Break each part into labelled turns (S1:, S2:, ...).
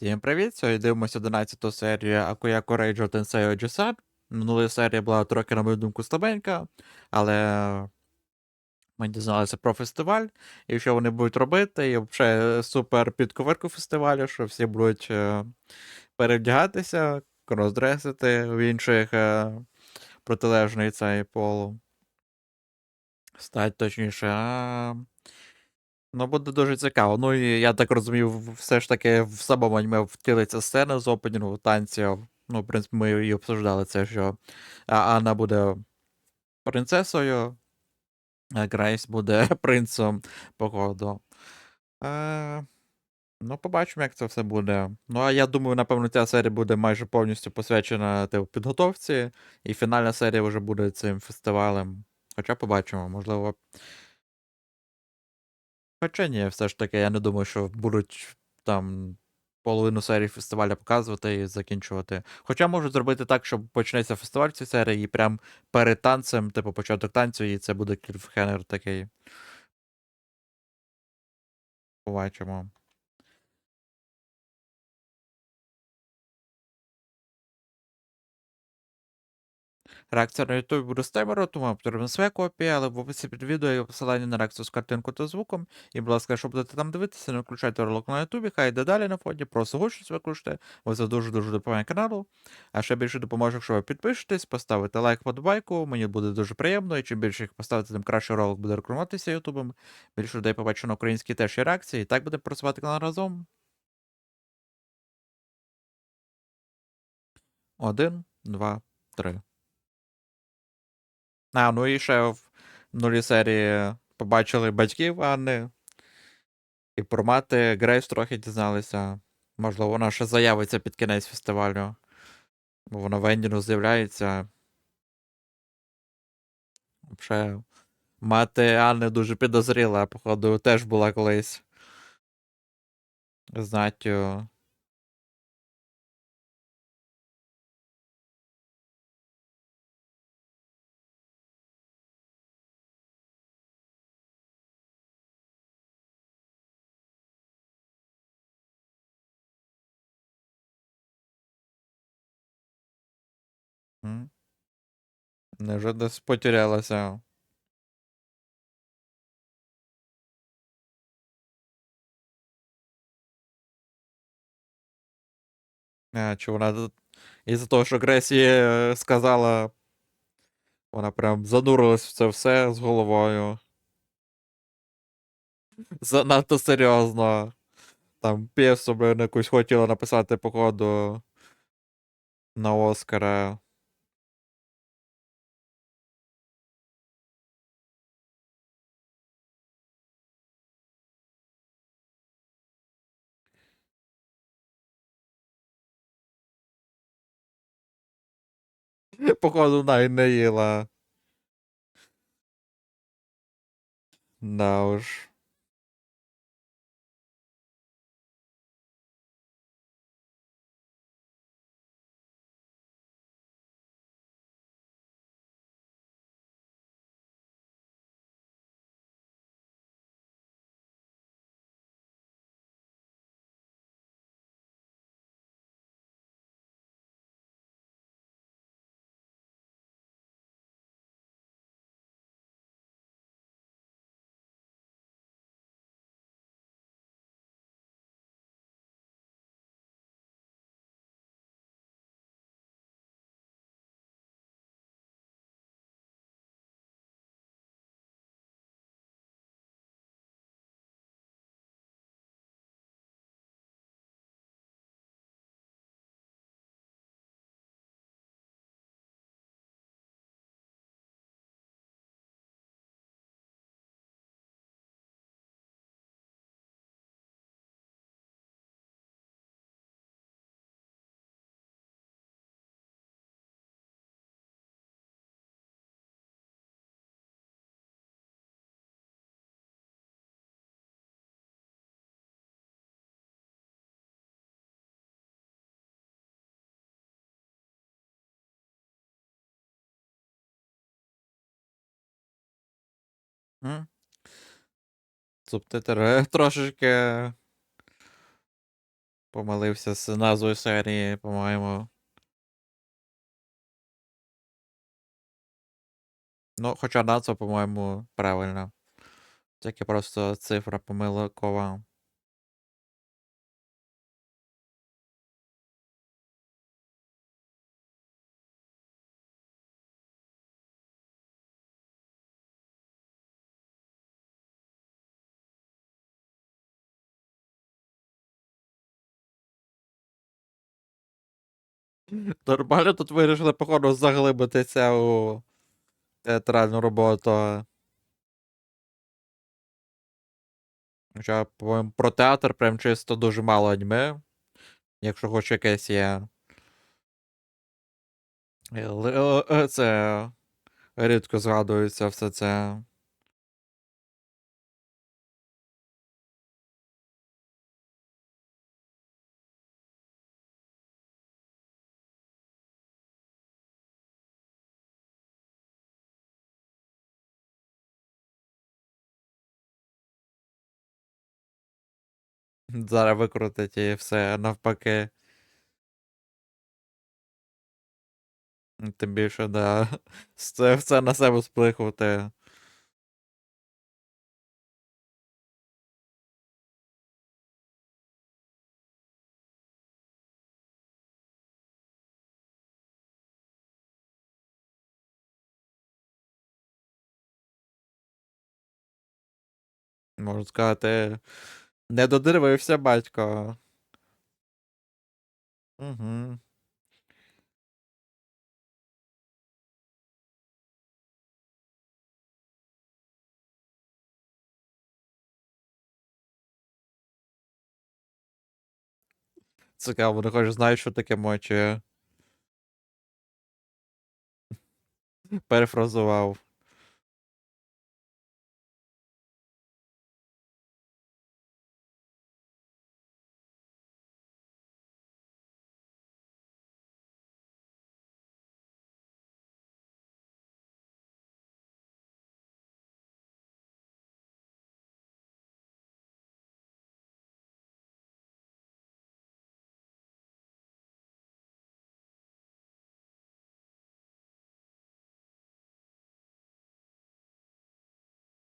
S1: Всім привіт! Сьогодні дивимося 11 серію Акуяко Рейджо Тенсей Оджисан. Минула серія була трохи, на мою думку, слабенька, але ми дізналися про фестиваль, і що вони будуть робити, і взагалі супер підковерку фестивалю, що всі будуть е, перевдягатися, роздресити в інших е, протилежний цей полу. Стать точніше. А... Ну, буде дуже цікаво. Ну і я так розумію, все ж таки в самому аніме втілиться сцена з опенінгу танців. Ну, в принципі, ми і обсуждали це, що Анна буде принцесою, а Грейс буде принцем, походу. Е, ну, побачимо, як це все буде. Ну, а я думаю, напевно, ця серія буде майже повністю посвячена типу, підготовці, і фінальна серія вже буде цим фестивалем. Хоча побачимо, можливо. Хоча ні, все ж таки, я не думаю, що будуть там половину серії фестиваля показувати і закінчувати. Хоча можуть зробити так, щоб почнеться фестиваль в цій серії, і прям перед танцем, типу початок танцю, і це буде кліфхенер такий. Побачимо. Реакція на YouTube буде з таймеру, тому потрібна своя копія, але в описі під відео є посилання на реакцію з картинкою та звуком. І, будь ласка, якщо будете там дивитися, не включайте ролик на YouTube, хай йде далі на фоні, просто гучність виключте. Ви це дуже-дуже допомагає каналу. А ще більше допоможе, якщо ви підпишетесь, поставите лайк подобайку, мені буде дуже приємно, і чим більше їх поставите, тим краще ролик буде рекламуватися Ютубом. Більше людей побачу на українській теж є реакції, і так буде працювати канал разом. Один, два, три. А, ну і ще в нулі серії побачили батьків Анни. І про мати Грейс трохи дізналися. Можливо, вона ще заявиться під кінець фестивалю. Бо вона в Ендіну з'являється. Взагалі, мати Анни дуже підозріла, походу, теж була колись. Знаттю. М? Невже десь потерялася? А, чи вона тут. Із-за того, що Грейс їй е, сказала. Вона прям занурилась в це все з головою. Занадто серйозно. Там п'єсу, блин, якусь хотіла написати, походу. На Оскара. Походу, вона і не їла. Субтитри трошечки Помилився з назвою серії, по-моєму. Ну, хоча назва, по-моєму, правильна. Тільки просто цифра помилкова. Нормально тут вирішили, походу, заглибитися у театральну роботу. Хоча, по-моєму, про театр прям чисто дуже мало аніме. Якщо хоч якесь є. Е, л- е, Це рідко згадується все це. Зараз викрутить і все навпаки. Тим більше, да. Це все на себе сплихувати. Можна сказати, не додивився батько. Угу. Цікаво, не хочу знаю, що таке мочі. Перефразував.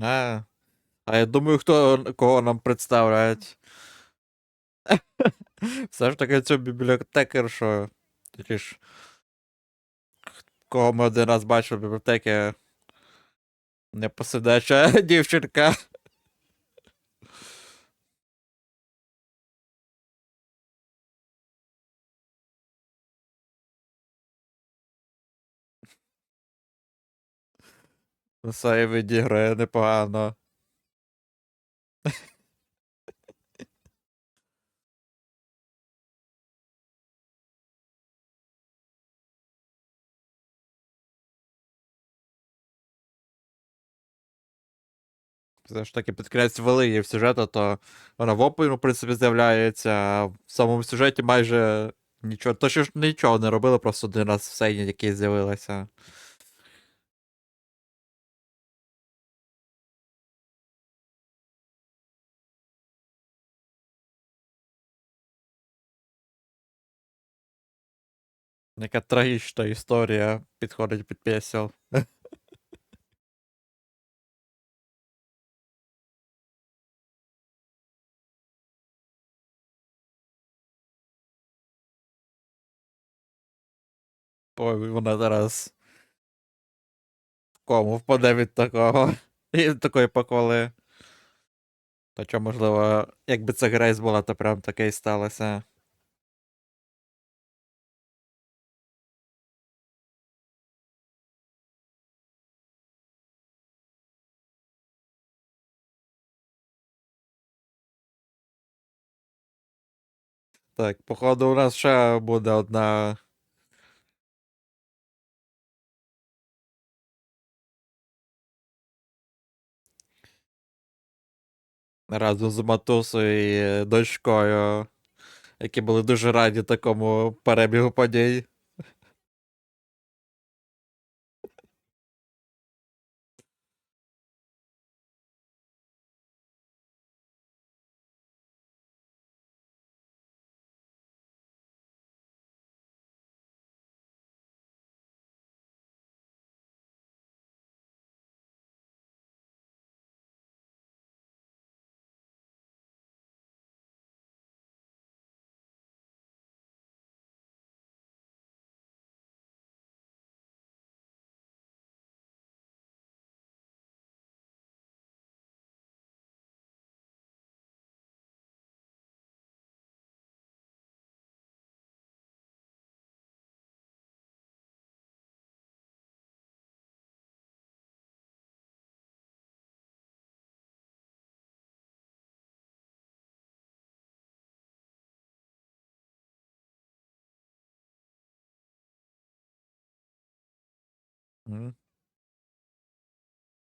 S1: А, а я думаю, хто кого нам представляють. Все ж таки цю бібліотекар, що. ж. Кого ми один раз бачили в бібліотеки. Непосидяча дівчинка. Все і відіграє непогано. Все ж таки під кінець ввели її в сюжет, а то вона в опері, в принципі, з'являється, а в самому сюжеті майже нічого. То що ж нічого не робили, просто один раз в сцені який з'явилася. Яка трагічна історія підходить під пісел. Ой, вона зараз в кому впаде від такого. І такої поколи. То що, можливо, якби це Грейс була, то прям таке і сталося. Так, походу, у нас ще буде одна. Разом з матусою і дочкою, які були дуже раді такому перебігу подій.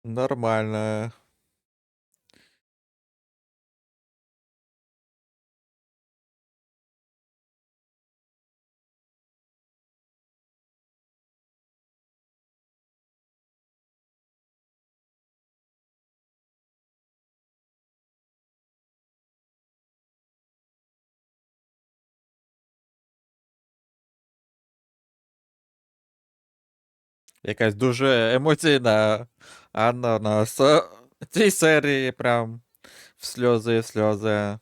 S1: Нормально. Якась дуже емоційна Анна у нас в цій серії прям в сльози, сльози.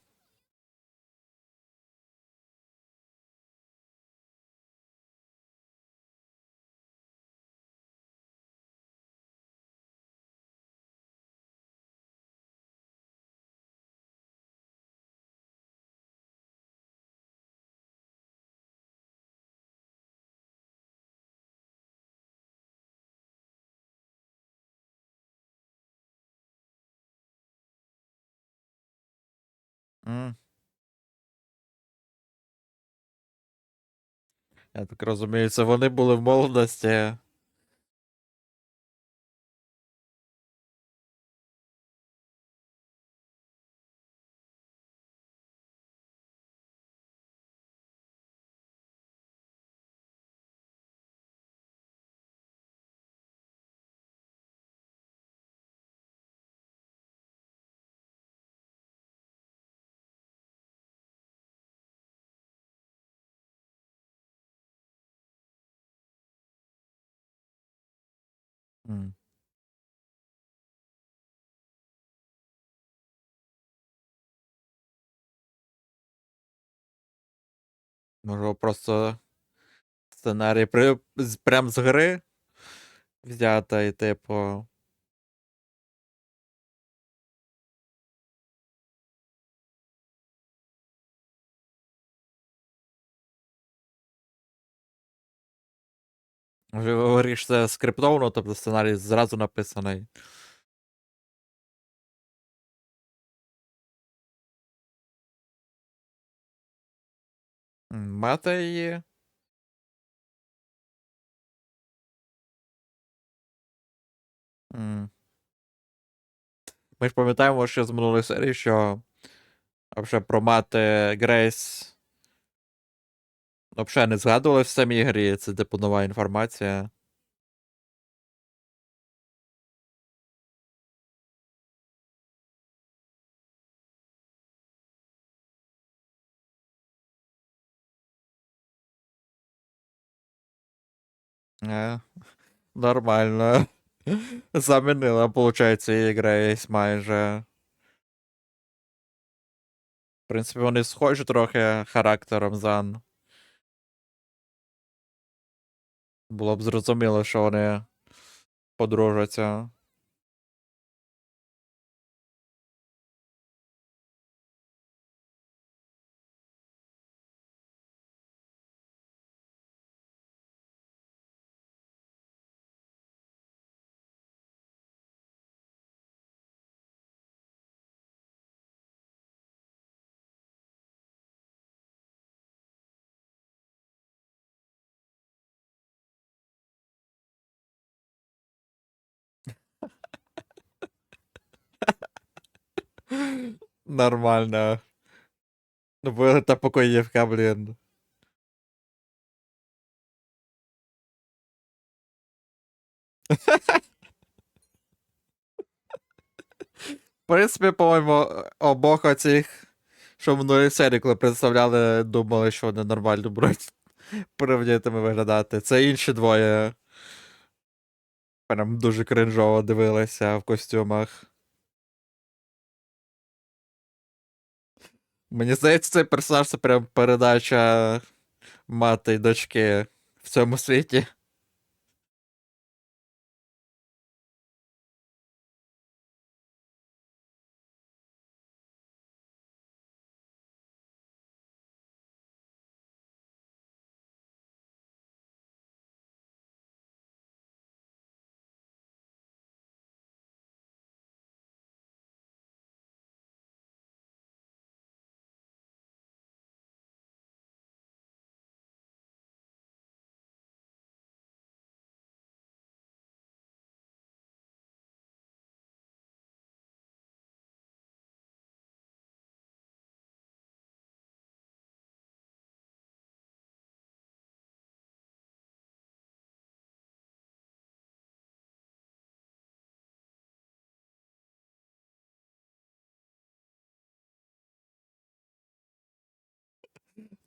S1: Я так розумію, це вони були в молодості. М. Може, просто сценарій при... з- прям з гри взята і типу. Може, говориш, це скриптовано, тобто сценарій зразу написаний. М, Мати її. Ми ж пам'ятаємо, що з минулої серії, що вже про мати Грейс взагалі не згадували в самій грі. Це типу нова інформація. Е, нормально. Замінила, виходить, її Грейс майже. В принципі, вони схожі трохи характером Зан. Було б зрозуміло, що вони подружаться. Нормально. Ну, бо та покоївка, блін. В принципі, по-моєму, обох оцих, що в минулій серії, коли представляли, думали, що вони нормально будуть порівнятими виглядати. Це інші двоє. Прям дуже кринжово дивилися в костюмах. Мені здається, цей персонаж це прям передача мати й дочки в цьому світі.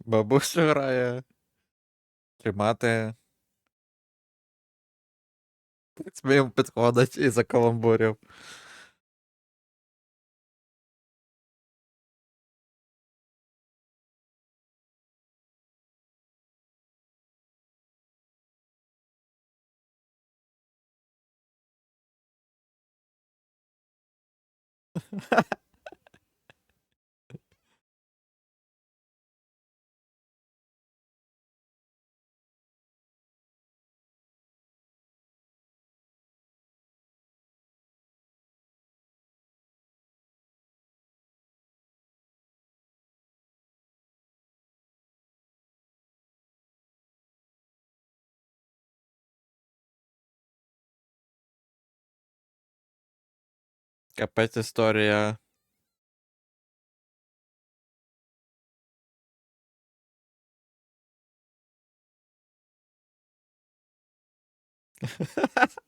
S1: Бабуся грає. Чи мати. Підходить і за каламбурів. Капець історія.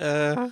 S1: Е.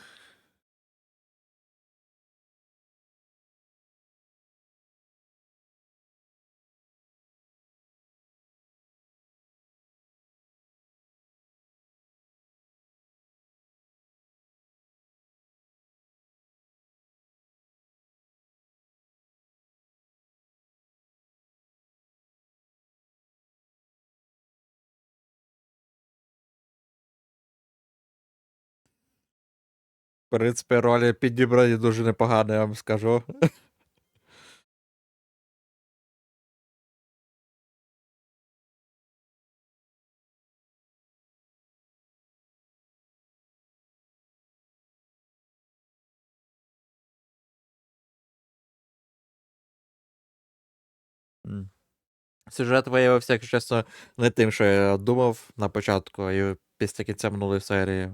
S1: принципі, ролі підібрані дуже непогано, я вам скажу. Сюжет виявився, якщо чесно, не тим, що я думав на початку і після кінця минулої серії.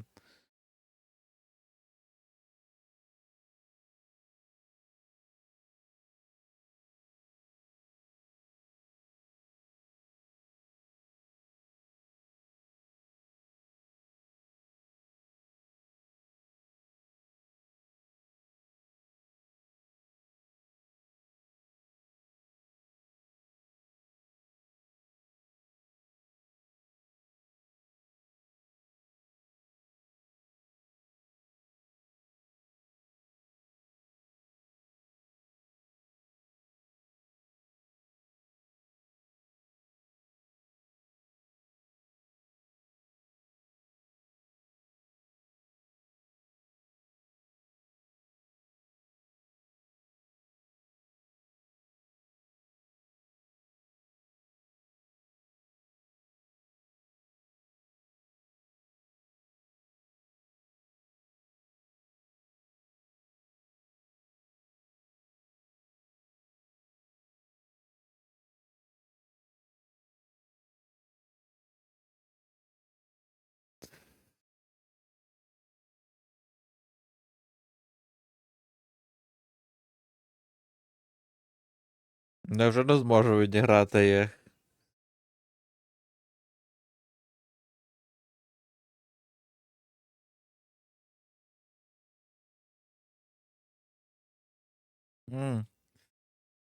S1: Я вже не зможу відіграти їх.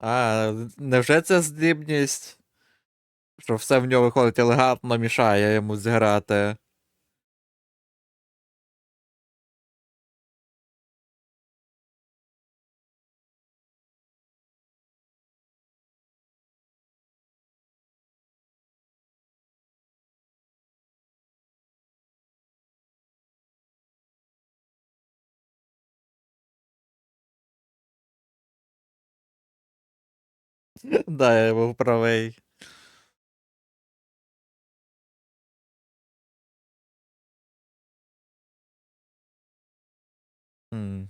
S1: А, невже ця здібність? Що все в нього виходить елегантно мішає йому зіграти. Да, я був правий. М.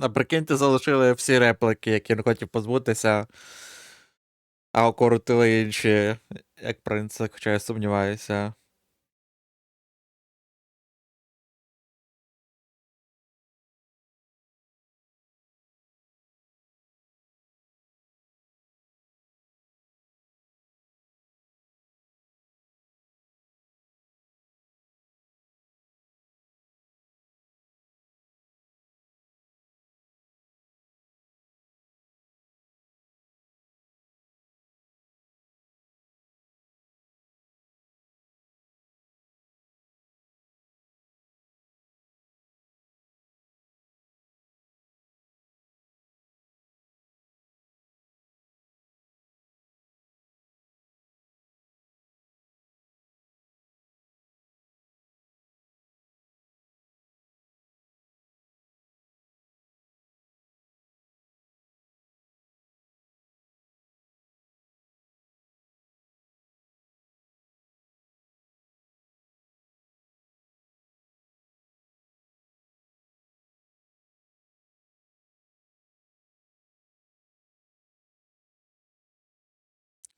S1: А прикиньте, залишили всі реплики, які він хотів позбутися, а окоротили інші, як принцип, хоча я сумніваюся.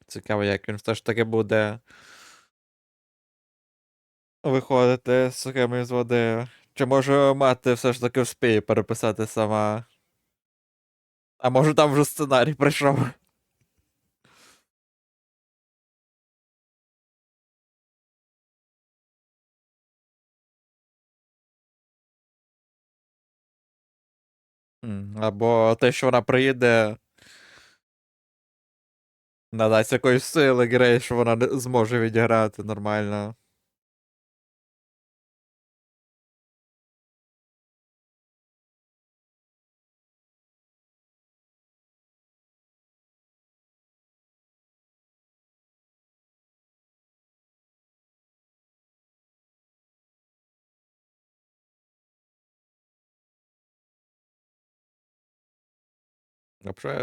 S1: Цікаво, як він все ж таки буде виходити з сухими з води. Чи може мати все ж таки вспіє переписати сама. А може там вже сценарій прийшов. Або те, що вона приїде. Надасть якоїсь сили Грей, що вона зможе відіграти нормально.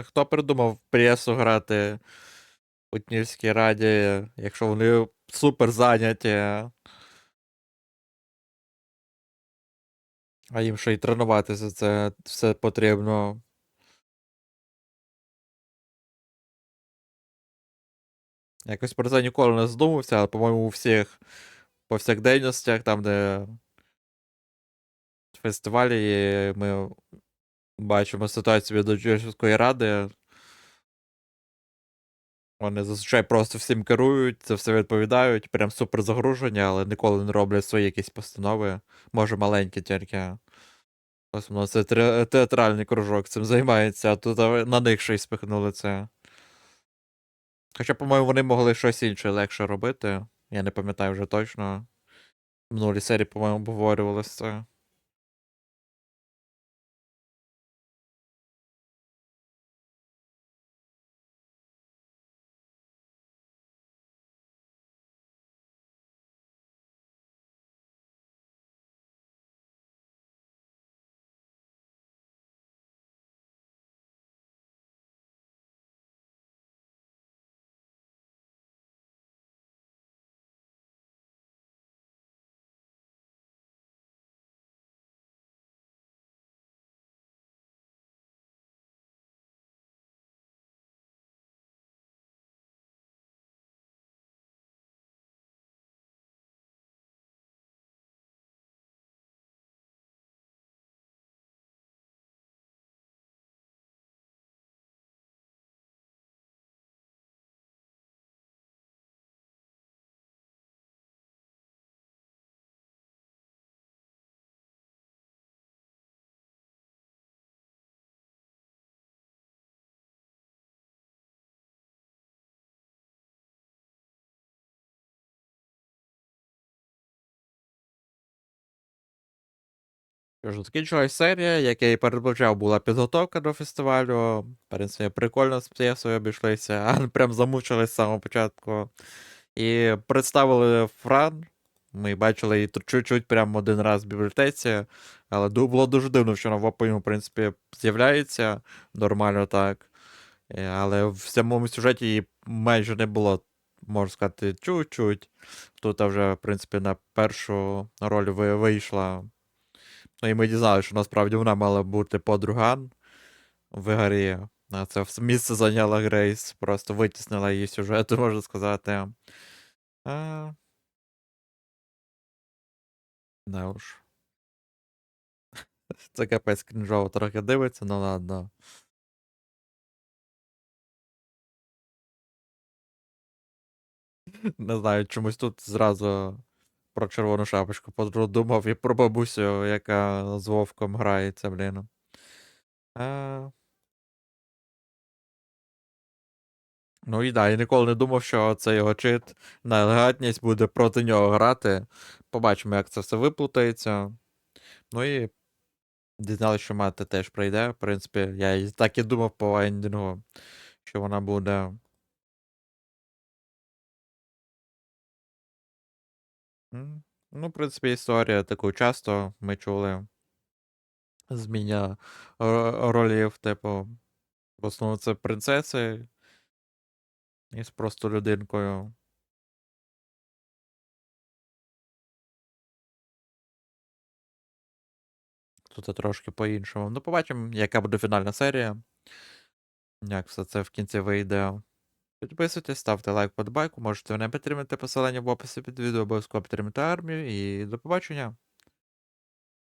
S1: Хто придумав пресу грати у Тнівській раді, якщо вони супер зайняті. А їм ще й тренуватися це все потрібно. Якось про це ніколи не задумався, але, по-моєму, у всіх повсякденностях, там, де фестивалі, ми бачимо ситуацію від Учительської ради. Вони зазвичай просто всім керують, це все відповідають, прям супер загружені, але ніколи не роблять свої якісь постанови. Може, маленькі тільки. Основно це театральний кружок цим займається, а тут на них ще й спихнули це. Хоча, по-моєму, вони могли щось інше легше робити. Я не пам'ятаю вже точно. В минулій серії, по-моєму, обговорювалося це. Що ж, закінчилась серія, як і передбачав, була підготовка до фестивалю. В принципі, прикольно з п'єсою обійшлися, а прям замучились з самого початку. І представили Фран. Ми бачили її чуть-чуть прямо один раз в бібліотеці, але було дуже дивно, що вона в опині, в принципі, з'являється нормально так. Е, Але в самому сюжеті її майже не було, можна сказати, чуть-чуть. Тут вже, в принципі, на першу роль вийшла. Ну і ми дізналися, що насправді вона мала бути подруган в грі. А це місце зайняла Грейс, просто витіснила її сюжету, можна сказати. А... Да уж. Це капець крінжово трохи дивиться, ну ладно. Не знаю, чомусь тут зразу про червону шапочку подумав і про бабусю, яка з Вовком грається, блін. А... Ну і да, я ніколи не думав, що цей його чит на елегантність буде проти нього грати. Побачимо, як це все виплутається. Ну і дізналися, що мати теж прийде. В принципі, я і так і думав по ендінгу, що вона буде. Ну, в принципі, історія таку часто ми чули. Зміна ро- ролів, типу, в основному це принцеси із просто людинкою. Тут трошки по-іншому. Ну, побачимо, яка буде фінальна серія. Як все це в кінці вийде. Підписуйтесь, ставте лайк, подбайку, можете мене підтримати посилання в описі під відео, обов'язково підтримати армію і до побачення.